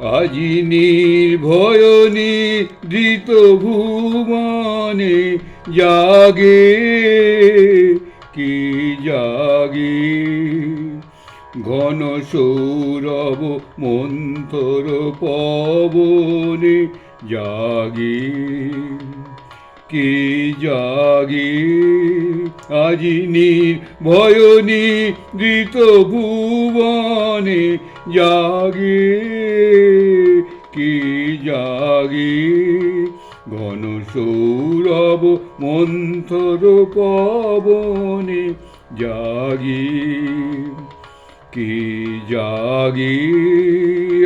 আজি নির্ভয় নিদ্রিত ভুবনে জাগে কি জাগে? ঘন সৌরভ মন্থর পবনে জাগে। কে জাগে? আজি নির্ভয় নিদ্রিত ভুবনে জাগে। কে জাগে? ঘন সৌরভ মন্থর পবনে জাগে। কে জাগে?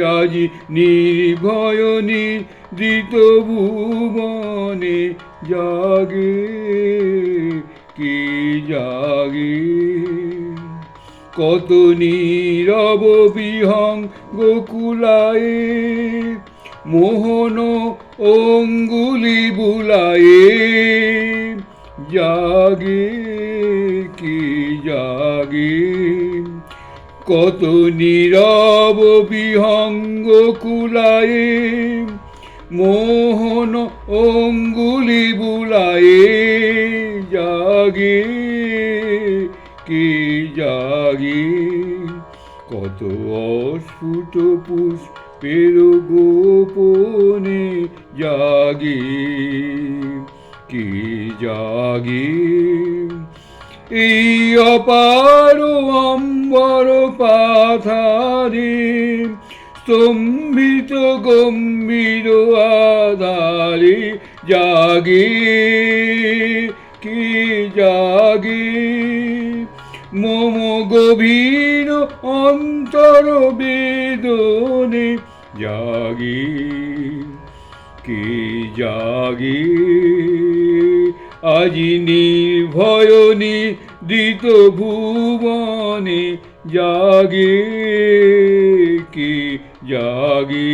আজি নির্ভয় নিদ্রিত ভুবনে জাগে, কে জাগে? কত নীরব বিহং গোকুলায়ে মোহন অঙ্গুলি বুলায়ে জাগে, কি জাগে? কত নীরব বিহঙ্গ কুলায়ে মোহন অঙ্গুলি বুলায়ে জাগে, কি জাগে? কত অস্ফুট পুষ্পের গোপনে জাগে, কি জাগে? এই অপার অম্বর পাথারে স্তম্ভিত গম্ভীর আধারে জাগে কি জাগে মম গভীর অন্তর বেদনে জাগে কে জাগে আজি নির্ভয় নিদিত ভুবনে জাগে। কে জাগে।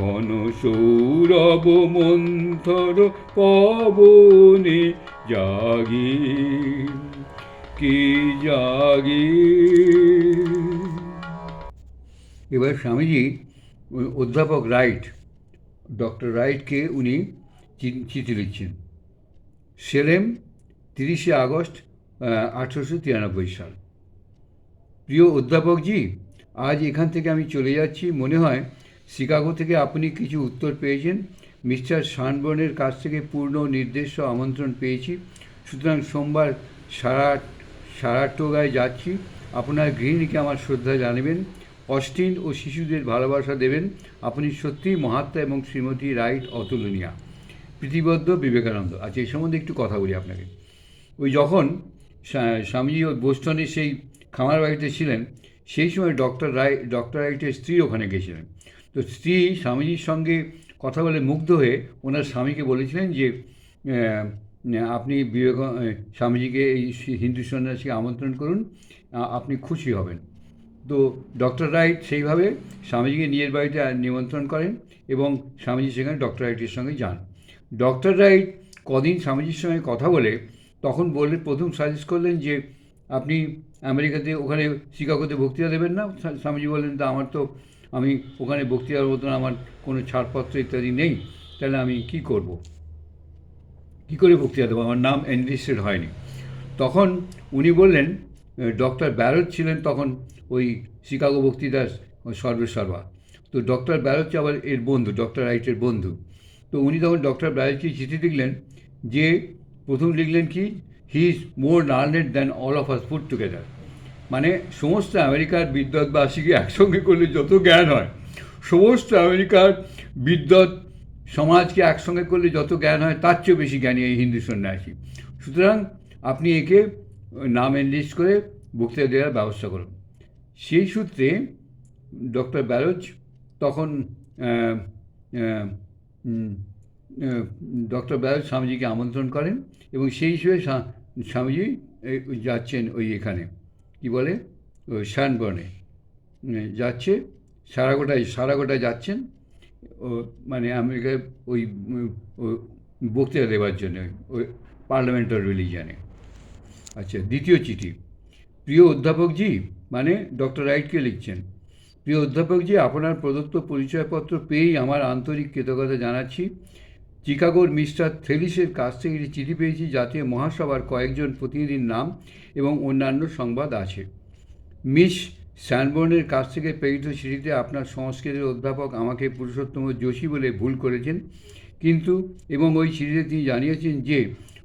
ঘন সৌরভ মন্থর পবনে জাগে। কে জাগে? এবার স্বামীজি অধ্যাপক রাইট, ডক্টর রাইটকে উনি চিঠি লিখছেন। সেলেম, তিরিশে আগস্ট আঠেরোশো তিরানব্বই সাল। প্রিয় অধ্যাপকজি আজ এখান থেকে আমি চলে যাচ্ছি। মনে হয় শিকাগো থেকে আপনি কিছু উত্তর পেয়েছেন। মিস্টার সানবর্নের কাছ থেকে পূর্ণ নির্দেশ আমন্ত্রণ পেয়েছি। সুতরাং সোমবার সারা সারাটোগায় যাচ্ছি। আপনার গৃহিণীকে আমার শ্রদ্ধা জানাবেন। অস্টিন ও শিশুদের ভালোবাসা দেবেন। আপনি সত্যিই মহাত্মা এবং শ্রীমতী রাইট অতুলনীয়া। প্রীতিবদ্ধ বিবেকানন্দ। আচ্ছা এই সম্বন্ধে একটু কথা বলি আপনাকে। ওই যখন স্বামীজি ওই বোস্টনে সেই খামার বাড়িতে ছিলেন সেই সময় ডক্টর রায় ডক্টর রাইটের স্ত্রী ওখানে গেছিলেন। তো স্ত্রী স্বামীজির সঙ্গে কথা বলে মুগ্ধ হয়ে ওনার স্বামীকে বলেছিলেন যে আপনি বিবেক স্বামীজিকে এই হিন্দু সন্ন্যাসীকে আমন্ত্রণ করুন আপনি খুশি হবেন। তো ডক্টর রাইট সেইভাবে স্বামীজিকে নিজের বাড়িতে নিমন্ত্রণ করেন এবং স্বামীজি সেখানে ডক্টর রাইটের সঙ্গে যান। ডক্টর রাইট কদিন স্বামীজির সঙ্গে কথা বলে তখন বললেন, প্রথম সাজেস্ট করলেন যে, আপনি আমেরিকাতে, ওখানে শিকাগোতে বক্তৃতা দেবেন না? স্বামীজি বললেন তা আমার তো, আমি ওখানে বক্তৃতার মতন আমার কোনো ছাড়পত্র ইত্যাদি নেই, তাহলে আমি কি করব? কী করে বক্তৃতা দেবো? আমার নাম এনলিস্টেড হয়নি। তখন উনি বললেন ডক্টর ব্যারত ছিলেন তখন ওই শিকাগো বক্তৃতার সর্বেসর্বা। তো ডক্টর ব্যারত আবার এর বন্ধু, ডক্টর রাইটের বন্ধু। তো উনি তখন ডক্টর ব্যারতকে চিঠি লিখলেন যে, প্রথম লিখলেন কি? He is more learned than all of us put together মানে সমস্ত আমেরিকার বিদ্যৎবাসীকে একসঙ্গে করলে যত জ্ঞান হয়, সমস্ত আমেরিকার বিদ্যৎ সমাজকে একসঙ্গে করলে যত জ্ঞান হয়, তার চেয়েও বেশি জ্ঞানী এই হিন্দু সন্ন্যাসী। সুতরাং আপনি একে নাম এনলিস্ট করে বক্তৃতা দেওয়ার ব্যবস্থা করুন। সেই সূত্রে ডক্টর ব্যারোজ তখন ডক্টর ব্যারোজ স্বামীজিকে আমন্ত্রণ করেন এবং সেই হিসেবে স্বামীজি যাচ্ছেন ওই এখানে। কি বলে? ওই শ্যানবর্নে উম, যাচ্ছে সারাগোটায় সারাগোটায় যাচ্ছেন ও মানে আমেরিকায় ওই বক্তৃতা দেওয়ার জন্য ওই পার্লামেন্টার রিলিজনে আচ্ছা দ্বিতীয় চিঠি। প্রিয় অধ্যাপকজি মানে ডক্টর রাইটকে লিখছেন প্রিয় অধ্যাপকজি আপনার প্রদত্ত পরিচয়পত্র পেয়েই আমার আন্তরিক কৃতজ্ঞতা জানাচ্ছি। চিকাগোর মিস্টার থেলিসের কাছ থেকে একটি চিঠি পেয়েছি, যাতে মহাসভার কয়েকজন প্রতিনিধির নাম এবং অন্যান্য সংবাদ আছে। মিস স্যানবর্নের কাছ থেকে প্রেরিত চিঠিতে আপনার সংস্কৃতের অধ্যাপক আমাকে পুরুষোত্তম যোশী বলে ভুল করেছেন। কিন্তু, এবং ওই চিঠিতে তিনি জানিয়েছেন যে,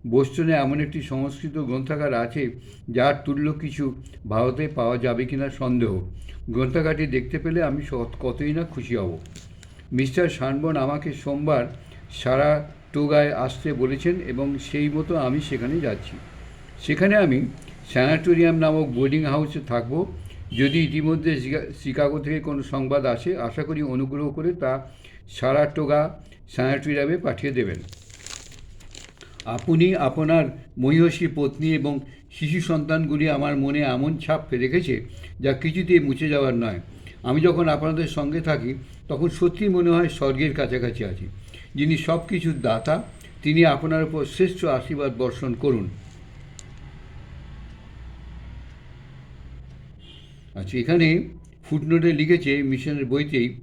বোস্টনে এমন একটি সংস্কৃত গ্রন্থাগার আছে, যার তুল্য কিছু ভারতে পাওয়া যাবে কিনা সন্দেহ। গ্রন্থাগারটি দেখতে পেলে আমি কতই না খুশি হব। মিস্টার সানবর্ন আমাকে সোমবার সারা টোগায় আসতে বলেছেন এবং সেই মতো আমি সেখানে যাচ্ছি। সেখানে আমি স্যানাটোরিয়াম নামক বোর্ডিং হাউসে থাকব। যদি ইতিমধ্যে শিকা- শিকাগো থেকে কোনো সংবাদ আসে, আশা করি অনুগ্রহ করে তা সারা টোগা স্যানাটোরিয়ামে পাঠিয়ে দেবেন। আপনি আপনার মহিষী পত্নী এবং শিশু সন্তানগুলি আমার মনে এমন ছাপ রেখেছে যা কিছুতেই মুছে যাওয়ার নয়। আমি যখন আপনাদের সঙ্গে থাকি, তখন সত্যি মনে হয় স্বর্গের কাছাকাছি আছি। যিনি সব কিছুর দাতা, তিনি আপনার উপর শ্রেষ্ঠ আশীর্বাদ বর্ষণ করুন। আচ্ছা এখানে ফুটনোটে লিখেছে, মিশনের বইতেই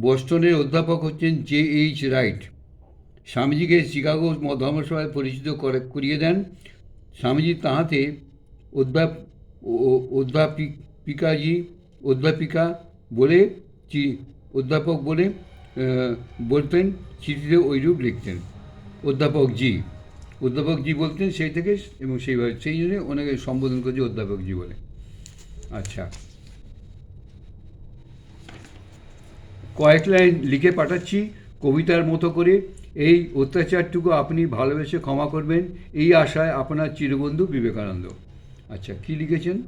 বস্টনের অধ্যাপক হচ্ছেন জে এইচ রাইট। স্বামীজিকে শিকাগো ধর্মসভায় পরিচিত করে, করিয়ে দেন। স্বামীজি তাহাতে অধ্যাপ অধ্যাপিকাজি অধ্যাপিকা বলে, চি- অধ্যাপক বলে বলতেন, চিঠিতে ওইরূপ লিখতেন। অধ্যাপক জি। অধ্যাপক জি বলতেন সেই থেকে, এবং সেইভাবে, সেই জন্য ওনাকে সম্বোধন করছে অধ্যাপক জি বলে। আচ্ছা। কয়েক লাইন লিখে পাঠাচ্ছি, কবিতার মতো করে। এই অত্যাচারটুকু আপনি ভালোবেসে ক্ষমা করবেন, এই আশায় আপনার চিরবন্ধু বিবেকানন্দ। আচ্ছা কি লিখেছেন?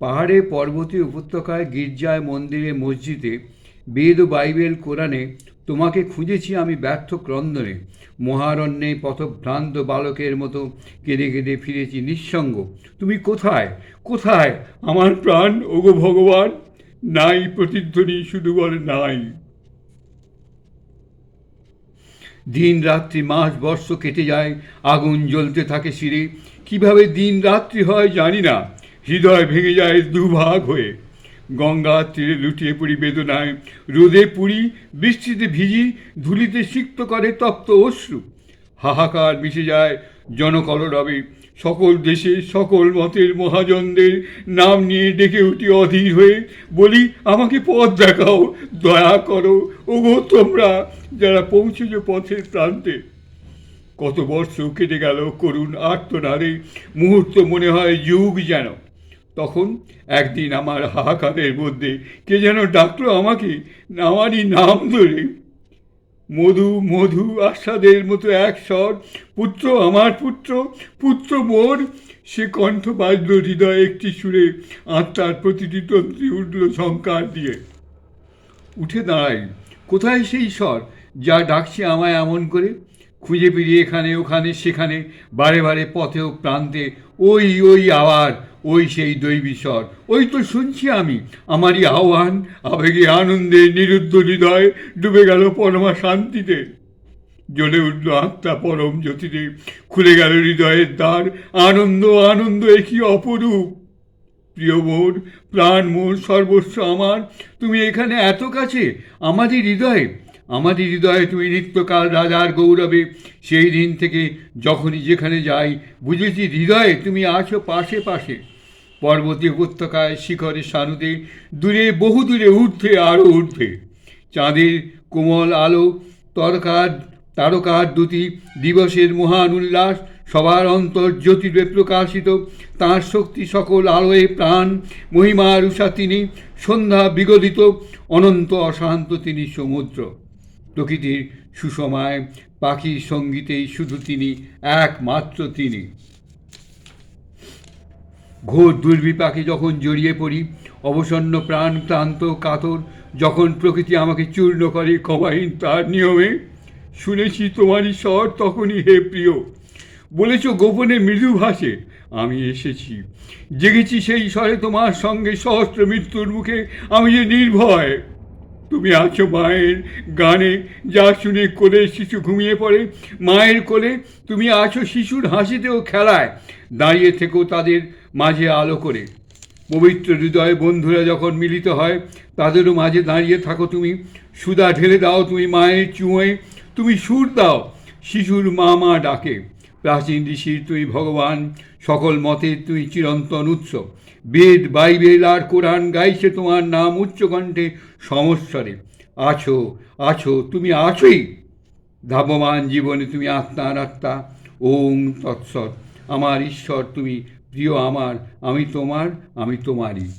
পাহাড়ে পর্বতে উপত্যকায় গির্জায় মন্দিরে মসজিদে বেদ বাইবেল কোরআনে, তোমাকে খুঁজেছি আমি ব্যর্থ ক্রন্দনে। মহারণ্যে পথভ্রান্ত বালকের মতো কেঁদে কেঁদে ফিরেছি নিঃসঙ্গ। তুমি কোথায়? কোথায় আমার প্রাণ, ওগো ভগবান? নাই প্রতিধ্বনি, শুধু বলে নাই। দিন রাত্রি, মাস, বর্ষ কেটে যায়, আগুন জ্বলতে থাকে শিরে। কীভাবে দিন রাত্রি হয় জানি না। হৃদয় ভেঙে যায় দুভাগ হয়ে। গঙ্গার তীরে লুটিয়ে পড়ি বেদনায়। রোদে পুড়ি বৃষ্টিতে ভিজি, ধুলিতে সিক্ত করে তপ্ত অশ্রু। হাহাকার মিশে যায় জনকলরবে। সকল দেশে, সকল মতের মহাজনদের নাম নিয়ে ডেকে উঠি অধীর হয়ে। বলি, আমাকে পথ দেখাও, দয়া করো। ওগো তোমরা যারা পৌঁছেছ পথের প্রান্তে। কত বর্ষ কেটে গেল করুণ আর্তনারে মুহূর্ত মনে হয় যুগ যেন। তখন একদিন আমার হাহাকারের মধ্যে কে যেন ডাকলো আমাকে আমারই নাম ধরে। মধু মধু আস্বাদের মতো এক স্বর, পুত্র, আমার পুত্র পুত্র মোর! সে কণ্ঠ বাজল হৃদয়ে একটি সুরে, আত্মার প্রতিটি তন্ত্রী উঠল ঝঙ্কার দিয়ে। উঠে দাঁড়াই, কোথায় সেই স্বর? যা ডাকছে আমায় এমন করে। খুঁজে পেরিয়ে এখানে, ওখানে, সেখানে, বারে বারে পথে ও প্রান্তে ওই ওই আবার ওই সেই দৈবী ওই তো শুনছি আমি, আমারই আহ্বান, আবেগে আনন্দে, নিরুদ্ধ হৃদয় ডুবে গেল পরমা শান্তিতে। জ্বলে উঠল আত্মা পরম জ্যোতিতে, খুলে গেল হৃদয়ের দ্বার, আনন্দ আনন্দ একই অপরূপ। প্রিয় মোর প্রাণ মোর সর্বস্ব আমার, তুমি এখানে এত কাছে আমাদের হৃদয়ে আমাদের হৃদয়ে তুমি নিত্যকাল রাজার গৌরবে, সেই দিন থেকে যখনই যেখানে যাই, বুঝেছি হৃদয়ে তুমি আছো পাশে পাশে। পর্বতী উপত্যকায়, শিখরে সানুদে দূরে বহু দূরে ঊর্ধ্বে আরও ঊর্ধ্বে চাঁদের কোমল আলো, তরকার, তারকার দুটি, দিবসের মহান উল্লাস, সবার অন্তর জ্যোতিরে প্রকাশিত, তাঁর শক্তি সকল আলোয় প্রাণ, মহিমার উষা তিনি, সন্ধ্যা বিগলিত, অনন্ত অশান্ত তিনি সমুদ্র। প্রকৃতির সুসময় পাখির সঙ্গীতেই শুধু তিনি, একমাত্র তিনি। ঘোর দুর্বিপাকে যখন জড়িয়ে পড়ি, অবসন্ন প্রাণ, ক্লান্ত কাতর, যখন প্রকৃতি আমাকে চূর্ণ করে, ক্ষমাহীন তার নিয়মে, শুনেছি তোমারই স্বর তখনই হে প্রিয়। বলেছ গোপনে মৃদু ভাসে আমি এসেছি। জেগেছি সেই স্বরে তোমার সঙ্গে সহস্র মৃত্যুর মুখে, আমি যে নির্ভয়। তুমি আছো মায়ের গানে, যা শুনে কোলে শিশু ঘুমিয়ে পড়ে। মায়ের কোলে তুমি আছো শিশুর হাসিতে ও খেলায়। দাঁড়িয়ে থেকেও তাদের মাঝে আলো করে। পবিত্র হৃদয় বন্ধুরা যখন মিলিত হয়, তাদেরও মাঝে দাঁড়িয়ে থাকো তুমি। সুদা ঢেলে দাও তুমি মায়ের চুঁয়ে। তুমি সুর দাও, শিশুর মা মা ডাকে। প্রাচীন ঋষির তুই ভগবান সকল মতে তুই চিরন্তন উৎস। বেদ, বাইবেল আর কোরআন গাইছে তোমার নাম উচ্চকণ্ঠে সমস্বরে। আছো আছো, তুমি আছোই। ধাবমান জীবনে তুমি আত্মার আত্মা। ওং তৎসৎ। আমার ঈশ্বর, তুমি প্রিয় আমার। আমি তোমার, আমি তোমারই।